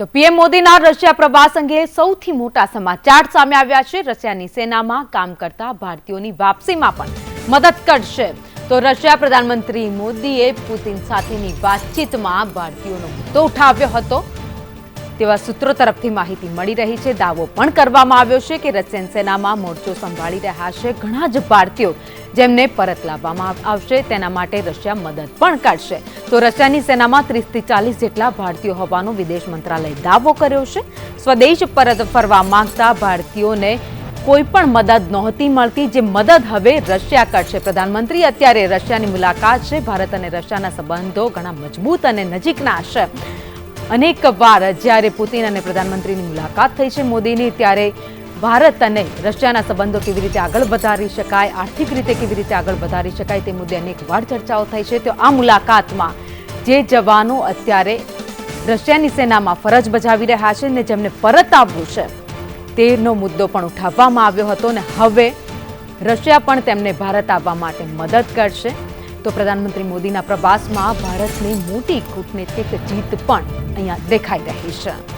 તો પીએમ મોદીના રશિયા પ્રવાસ અંગે સૌથી મોટા સમાચાર સામે આવ્યા છે. રશિયાની સેનામાં કામ કરતા ભારતીયોની વાપસીમાં પણ મદદ કરશે. તો રશિયા પ્રધાનમંત્રી મોદીએ પુતિન સાથેની વાતચીતમાં ભારતીયોનો મુદ્દો ઉઠાવ્યો હતો. તેવા સૂત્રો તરફથી માહિતી મળી રહી છે. દાવો પણ કરવામાં આવ્યો છે કે રશિયન સેનામાં મોરચો સંભાળી રહ્યા છે. ઘણા જ ભારતીયો જેમને પરત લાવવામાં આવશે તેના માટે રશિયા મદદ પણ કાઢશે. તો રશિયાની સેનામાં ત્રીસથી ચાલીસ જેટલા ભારતીયો હોવાનો વિદેશ મંત્રાલય દાવો કર્યો છે. સ્વદેશ પરત ફરવા માંગતા ભારતીયોને કોઈ પણ મદદ નહોતી મળતી. જે મદદ હવે રશિયા કરશે પ્રધાનમંત્રી અત્યારે રશિયાની મુલાકાત છે. ભારત અને રશિયાના સંબંધો ઘણા મજબૂત અને નજીકના છે. અનેક વાર જ્યારે પુતિન અને પ્રધાનમંત્રીની મુલાકાત થઈ છે મોદીની, ત્યારે ભારત અને રશિયાના સંબંધો કેવી રીતે આગળ વધારી શકાય, આર્થિક રીતે કેવી રીતે આગળ વધારી શકાય તે મુદ્દે અનેક વાર ચર્ચાઓ થઈ છે. તો આ મુલાકાતમાં જે જવાનો અત્યારે રશિયાની સેનામાં ફરજ બજાવી રહ્યા છે ને જેમને પરત આવવું છે, તેનો મુદ્દો પણ ઉઠાવવામાં આવ્યો હતો ને હવે રશિયા પણ તેમને ભારત આવવા માટે મદદ કરશે. તો પ્રધાનમંત્રી મોદીના પ્રવાસમાં ભારતની મોટી કૂટનૈતિક જીત પણ અહીંયા દેખાઈ રહી છે.